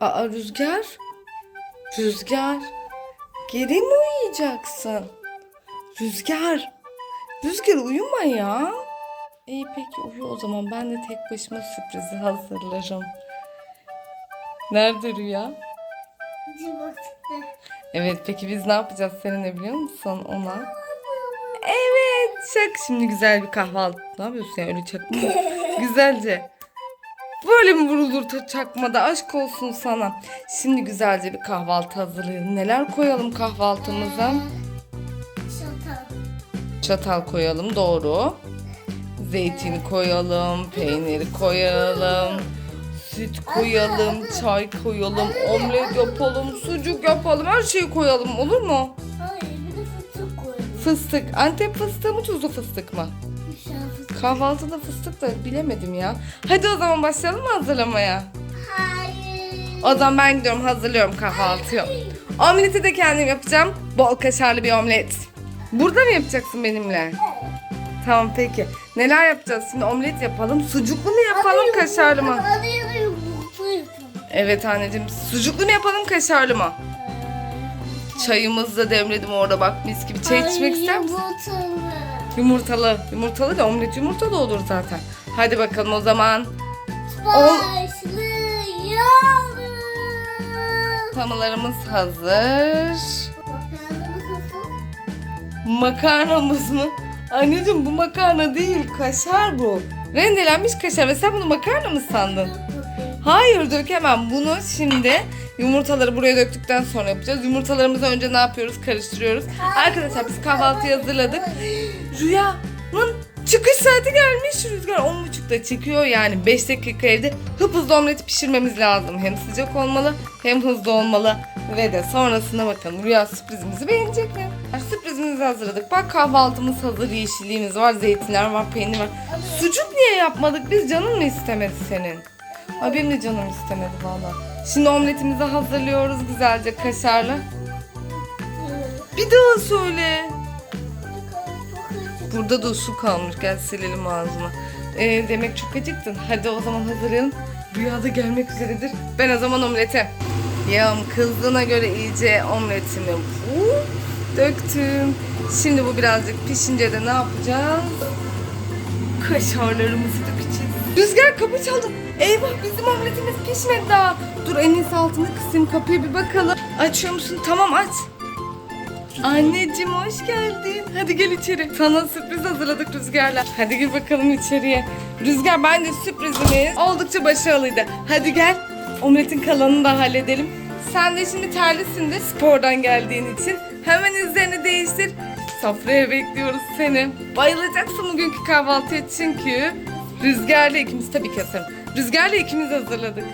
Aa Rüzgar. Rüzgar. Geri mi uyuyacaksın? Rüzgar. Rüzgar uyuma ya. İyi peki uyu o zaman. Ben de tek başıma sürprizi hazırlarım. Nerede Rüya? Evet peki biz ne yapacağız seninle biliyor musun ona? Evet çak şimdi güzel bir kahvaltı. Ne yapıyorsun ya öyle çakma? Güzelce. Böyle mi vurulur çakmada aşk olsun sana. Şimdi güzelce bir kahvaltı hazırlayalım. Neler koyalım kahvaltımıza? Çatal koyalım doğru. Zeytin koyalım, peynir koyalım, süt koyalım, çay koyalım, omlet yapalım, sucuk yapalım, her şeyi koyalım olur mu? Hayır bir de fıstık koydum. Fıstık, Antep fıstığı mı tuzlu fıstık mı? Kahvaltıda fıstık da bilemedim ya. Hadi o zaman başlayalım mı hazırlamaya? Hayır. O zaman ben gidiyorum hazırlıyorum kahvaltıyı. Omleti de kendim yapacağım. Bol kaşarlı bir omlet. Burada mı yapacaksın benimle? Tamam peki. Neler yapacağız şimdi? Omlet yapalım. Sucuklu mu yapalım kaşarlı mı? Da yumurta yapalım. Evet anneciğim. Sucuklu mu yapalım kaşarlı mı? Çayımızı da demledim orada bak mis gibi. Çay içmek ister misin? Yumurtalı. Yumurtalı. Yumurtalı da omlet yumurtalı olur zaten. Hadi bakalım o zaman. Başlayalım. Tamalarımız hazır. Makarnamız mı? Anneciğim bu makarna değil kaşar bu. Rendelenmiş kaşar ve sen bunu makarna mı sandın? Hayır dökemem. Bunu şimdi yumurtaları buraya döktükten sonra yapacağız. Yumurtalarımızı önce ne yapıyoruz? Karıştırıyoruz. Arkadaşlar biz kahvaltıyı hazırladık. Rüya'nın çıkış saati gelmiş. Rüzgar 10.30'da çıkıyor yani 5 dakika evde. Hıp hızlı omleti pişirmemiz lazım. Hem sıcak olmalı hem hızlı olmalı. Ve de sonrasına bakalım Rüya sürprizimizi beğenecek mi? Sürprizimizi hazırladık. Bak kahvaltımız hazır. Yeşilliğimiz var, zeytinler var, peynir var. Sucuk niye yapmadık? Biz canın mı istemedi senin? Ay benim de canım istemedi valla. Şimdi omletimizi hazırlıyoruz güzelce kaşarlı. Bir daha söyle. Burada da su kalmış. Gel silelim ağzını. Ee, demek çok acıktın. Hadi o zaman hazırlayalım. Rüyada gelmek üzeredir. Ben o zaman omlete. Yağım kızdığına göre iyice omletimi döktüm. Şimdi bu birazcık pişince de ne yapacağız? Kaşarlarımızı dökeceğiz. Rüzgar kapı çaldı. Eyvah bizim omletimiz pişmedi daha. Dur en iyisi altını kısayım kapıya bir bakalım. Açıyor musun? Tamam aç. Anneciğim hoş geldin. Hadi gel içeri. Sana sürpriz hazırladık Rüzgar'la. Hadi gir bakalım içeriye. Rüzgar bence sürprizimiz oldukça başarılıydı. Hadi gel. Omletin kalanını da halledelim. Sen de şimdi terlisindir spordan geldiğin için. Hemen üzerini değiştir. Sofraya bekliyoruz seni. Bayılacaksın bugünkü kahvaltıya çünkü Rüzgar'la ikimiz tabii kesin. Rüzgar'la ikimiz hazırladık.